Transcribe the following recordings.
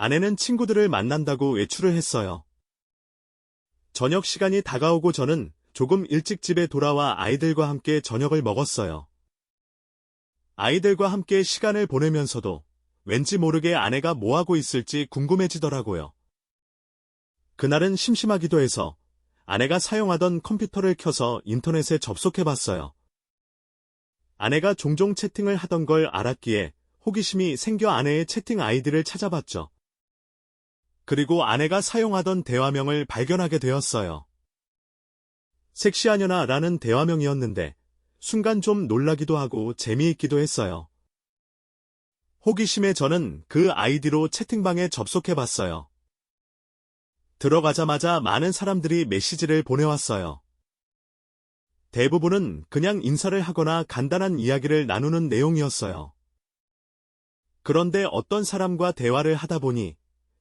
아내는 친구들을 만난다고 외출을 했어요. 저녁 시간이 다가오고 저는 조금 일찍 집에 돌아와 아이들과 함께 저녁을 먹었어요. 아이들과 함께 시간을 보내면서도 왠지 모르게 아내가 뭐하고 있을지 궁금해지더라고요. 그날은 심심하기도 해서 아내가 사용하던 컴퓨터를 켜서 인터넷에 접속해 봤어요. 아내가 종종 채팅을 하던 걸 알았기에 호기심이 생겨 아내의 채팅 아이디를 찾아봤죠. 그리고 아내가 사용하던 대화명을 발견하게 되었어요. 섹시하냐나 라는 대화명이었는데 순간 좀 놀라기도 하고 재미있기도 했어요. 호기심에 저는 그 아이디로 채팅방에 접속해 봤어요. 들어가자마자 많은 사람들이 메시지를 보내왔어요. 대부분은 그냥 인사를 하거나 간단한 이야기를 나누는 내용이었어요. 그런데 어떤 사람과 대화를 하다 보니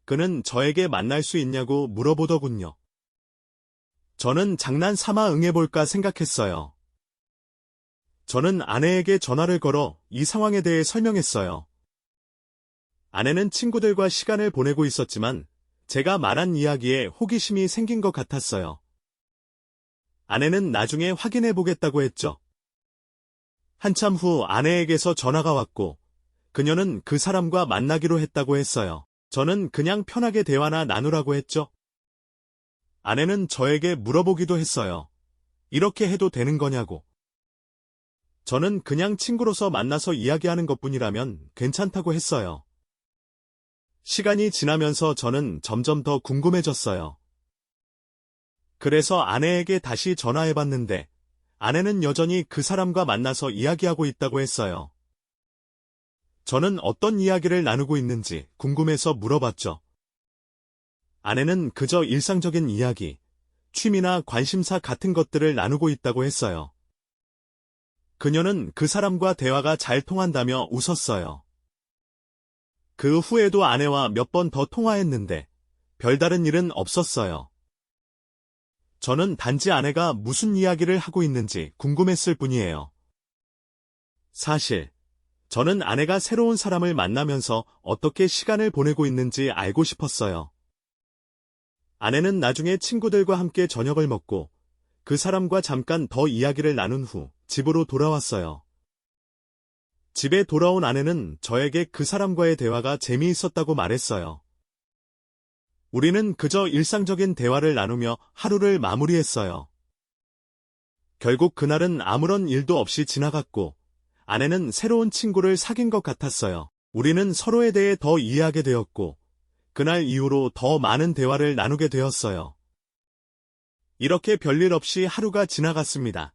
그는 저에게 만날 수 있냐고 물어보더군요. 저는 장난 삼아 응해볼까 생각했어요. 저는 아내에게 전화를 걸어 이 상황에 대해 설명했어요. 아내는 친구들과 시간을 보내고 있었지만 제가 말한 이야기에 호기심이 생긴 것 같았어요. 아내는 나중에 확인해 보겠다고 했죠. 한참 후 아내에게서 전화가 왔고 그녀는 그 사람과 만나기로 했다고 했어요. 저는 그냥 편하게 대화나 나누라고 했죠. 아내는 저에게 물어보기도 했어요. 이렇게 해도 되는 거냐고. 저는 그냥 친구로서 만나서 이야기하는 것 뿐이라면 괜찮다고 했어요. 시간이 지나면서 저는 점점 더 궁금해졌어요. 그래서 아내에게 다시 전화해봤는데 아내는 여전히 그 사람과 만나서 이야기하고 있다고 했어요. 저는 어떤 이야기를 나누고 있는지 궁금해서 물어봤죠. 아내는 그저 일상적인 이야기, 취미나 관심사 같은 것들을 나누고 있다고 했어요. 그녀는 그 사람과 대화가 잘 통한다며 웃었어요. 그 후에도 아내와 몇 번 더 통화했는데 별다른 일은 없었어요. 저는 단지 아내가 무슨 이야기를 하고 있는지 궁금했을 뿐이에요. 사실, 저는 아내가 새로운 사람을 만나면서 어떻게 시간을 보내고 있는지 알고 싶었어요. 아내는 나중에 친구들과 함께 저녁을 먹고 그 사람과 잠깐 더 이야기를 나눈 후 집으로 돌아왔어요. 집에 돌아온 아내는 저에게 그 사람과의 대화가 재미있었다고 말했어요. 우리는 그저 일상적인 대화를 나누며 하루를 마무리했어요. 결국 그날은 아무런 일도 없이 지나갔고 아내는 새로운 친구를 사귄 것 같았어요. 우리는 서로에 대해 더 이해하게 되었고 그날 이후로 더 많은 대화를 나누게 되었어요. 이렇게 별일 없이 하루가 지나갔습니다.